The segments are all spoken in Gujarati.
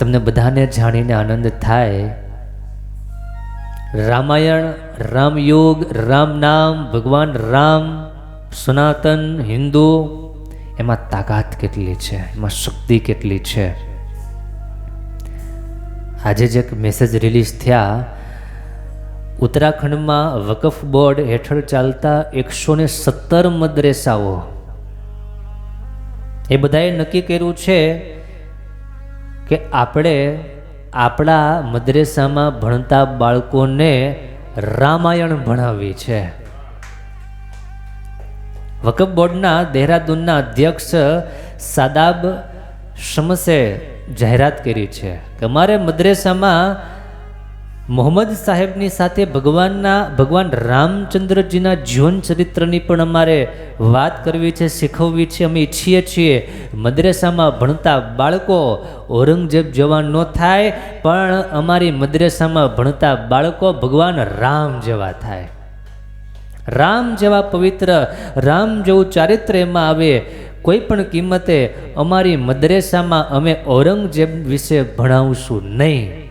તમને બધાને જાણીને આનંદ થાય. રામાયણ, રામયોગ રામ નામ ભગવાન રામ, સનાતન, હિન્દુ, એમાં તાકાત કેટલી છે, એમાં શક્તિ કેટલી છે. આજે જે મેસેજ રિલીઝ થયા. ઉત્તરાખંડમાં વકફ બોર્ડ હેઠળ ચાલતા એકસો ને સત્તર મદ્રેસાઓ. એ બધાએ નક્કી કર્યું છે કે આપણે આપણા મદ્રેસામાં ભણતા બાળકોને રામાયણ ભણાવી છે. વકફ બોર્ડના દહેરાદૂનના અધ્યક્ષ સાદાબ શમસે જાહેરાત કરી છે કે અમારે મદ્રેસામાં મોહમ્મદ સાહેબની સાથે ભગવાનના, ભગવાન રામચંદ્રજીના જીવન ચરિત્રની પણ અમારે વાત કરવી છે, શીખવવી છે. અમે ઈચ્છીએ છીએ મદ્રેસામાં ભણતા બાળકો ઔરંગઝેબ જેવા ન થાય, પણ અમારી મદ્રેસામાં ભણતા બાળકો ભગવાન રામ જેવા થાય. રામ જેવા પવિત્ર, રામ જેવું ચારિત્ર એમાં આવે. કોઈ પણ કિંમતે અમારી મદ્રેસામાં અમે ઔરંગઝેબ વિશે ભણાવશું નહીં.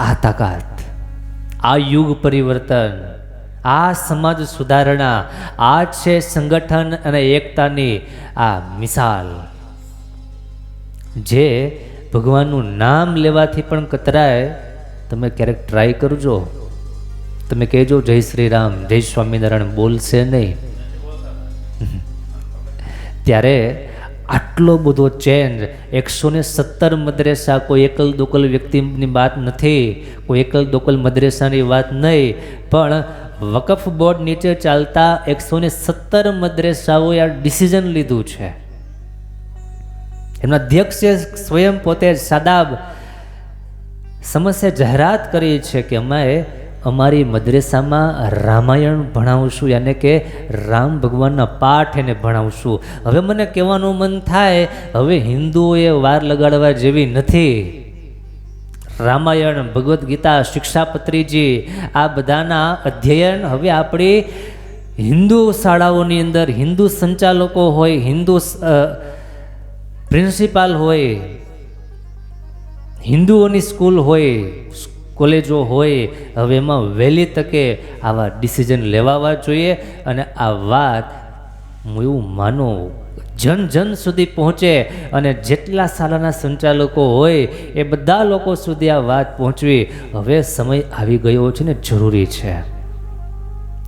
આ તાકાત આ યુગ પરિવર્તન, આ સમાજ સુધારણા, આ છે સંગઠન અને એકતાની આ મિસાલ. જે ભગવાનનું નામ લેવાથી પણ કતરાય, તમે ક્યારેક ટ્રાય કરજો. તમે કહેજો, જય શ્રી રામ જય સ્વામિનારાયણ બોલશે નહીં. ત્યારે આટલો બધો ચેન્જ એકસો ને સત્તર મદ્રેસા કોઈ એકલ દોકલ વ્યક્તિની વાત નથી, કોઈ એકલ દોકલ મદ્રેસાની વાત નહીં. પણ વકફ બોર્ડ નીચે ચાલતા એકસો ને સત્તર મદ્રેસાઓએ આ ડિસિઝન લીધું છે. એમના અધ્યક્ષે સ્વયં પોતે સાદાબ સમસ્યા જાહેરાત કરી છે કે અમે અમારી મદ્રેસામાં રામાયણ ભણાવશું યાને કે રામ ભગવાનના પાઠ એને ભણાવશું હવે મને કહેવાનું મન થાય, હવે હિન્દુઓએ વાર લગાડવા જેવી નથી. રામાયણ, ભગવદ્ ગીતા, શિક્ષાપત્રીજી, આ બધાના અધ્યયન હવે આપણી હિન્દુ શાળાઓની અંદર, હિન્દુ સંચાલકો હોય, હિન્દુ પ્રિન્સિપાલ હોય, હિન્દુઓની સ્કૂલ હોય કોલેજો હોય, હવે એમાં વહેલી તકે આવા ડિસિઝન લેવાવા જોઈએ અને આ વાત હું એવું માનું, જન જન સુધી પહોંચે અને જેટલા શાળાના સંચાલકો હોય, એ બધા લોકો સુધી આ વાત પહોંચવી હવે સમય આવી ગયો છે ને જરૂરી છે.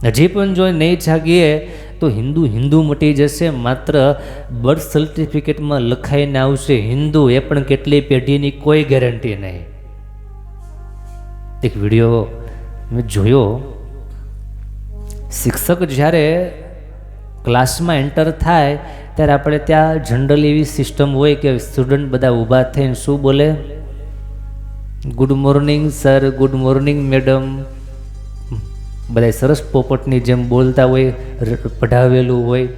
હજી પણ જો નહીં જાગીએ, તો હિન્દુ હિન્દુ મટી જશે, માત્ર બર્થ સર્ટિફિકેટમાં લખાઈને આવશે, હિન્દુ એ પણ કેટલી પેઢીની કોઈ ગેરંટી નહીં. એક વીડિયો મેં જોયો. શિક્ષક જ્યારે ક્લાસમાં એન્ટર થાય, ત્યારે આપણે ત્યાં જનરલ એવી સિસ્ટમ હોય કે સ્ટુડન્ટ બધા ઊભા થઈને શું બોલે? Good morning sir good morning madam બધા સરસ પોપટની જેમ બોલતા હોય પઢાવેલું હોય.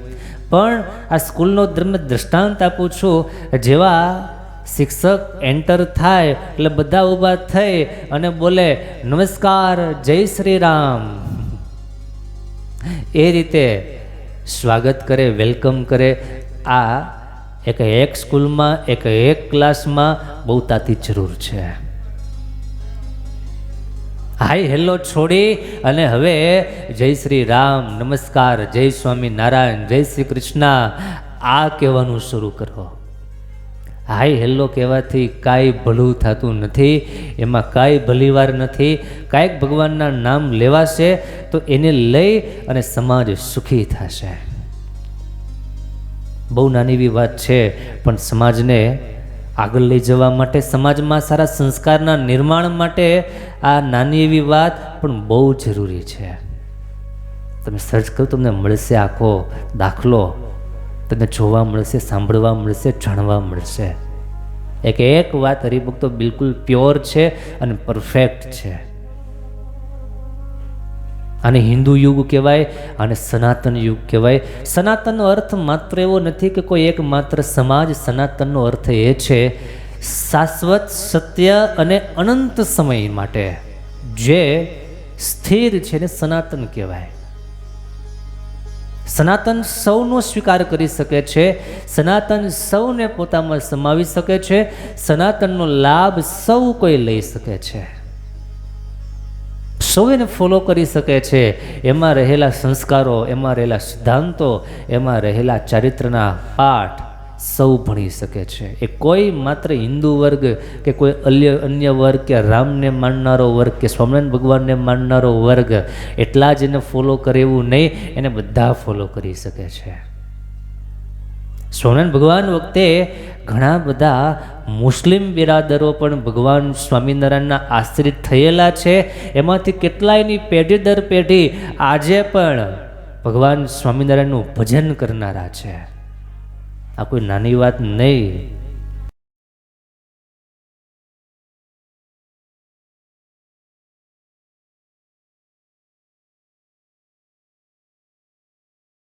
પણ આ સ્કૂલનો દ્રષ્ટાંત આપું છું, જેવા શિક્ષક એન્ટર થાય, એટલે બધા ઊભા થઈ અને બોલે, નમસ્કાર, જય શ્રી રામ એ રીતે સ્વાગત કરે વેલકમ કરે. આ એક એક સ્કૂલમાં, એક એક ક્લાસમાં બહુ તાતી જરૂર છે. હાય હેલો છોડી. અને હવે, જય શ્રી રામ નમસ્કાર, જય સ્વામી નારાયણ જય શ્રી કૃષ્ણ. આ કહેવાનું શરૂ કરો. હાય હેલ્લો કહેવાથી કાંઈ ભલું થતું નથી, એમાં કાંઈ ભલીવાર નથી. કાંઈક ભગવાનના નામ લેવાશે તો એને લઈ અને સમાજ સુખી થશે. બહુ નાની એવી વાત છે, પણ સમાજને આગળ લઈ જવા માટે, સમાજમાં સારા સંસ્કારના નિર્માણ માટે આ નાની એવી વાત પણ બહુ જરૂરી છે. તમે સર્ચ કરો, તમને મળશે આખો દાખલો. તમને જોવા મળશે, સાંભળવા મળશે, જાણવા મળશે. એક એક વાત હરિભક્તો બિલકુલ પ્યોર છે અને પરફેક્ટ છે. આને હિન્દુ યુગ કહેવાય અને સનાતન યુગ કહેવાય. સનાતનનો અર્થ માત્ર એવો નથી કે કોઈ એક માત્ર સમાજ, સનાતનનો અર્થ એ છે શાશ્વત સત્ય અને અનંત સમય માટે. જે સ્થિર છે ને સનાતન કહેવાય. સનાતન સૌનો સ્વીકાર કરી શકે છે. સનાતન સૌને પોતામાં સમાવી શકે છે. સનાતનનો લાભ સૌ કોઈ લઈ શકે છે. સૌ એને ફોલો કરી શકે છે. એમાં રહેલા સંસ્કારો, એમાં રહેલા સિદ્ધાંતો, એમાં રહેલા ચારિત્રના પાઠ સૌ ભણી શકે છે. એ કોઈ માત્ર હિન્દુ વર્ગ કે કોઈ અન્ય અન્ય વર્ગ કે રામને માનનારો વર્ગ કે સ્વામિનારાયણ ભગવાનને માનનારો વર્ગ એટલા જ એને ફોલો કરે એવું નહીં, એને બધા ફોલો કરી શકે છે. સ્વામિનારાયણ ભગવાન વખતે ઘણા બધા મુસ્લિમ બિરાદરો પણ ભગવાન સ્વામિનારાયણના આશ્રિત થયેલા છે. એમાંથી કેટલાયની પેઢી દર પેઢી આજે પણ ભગવાન સ્વામિનારાયણનું ભજન કરનારા છે. આ કોઈ નાની વાત નહીં.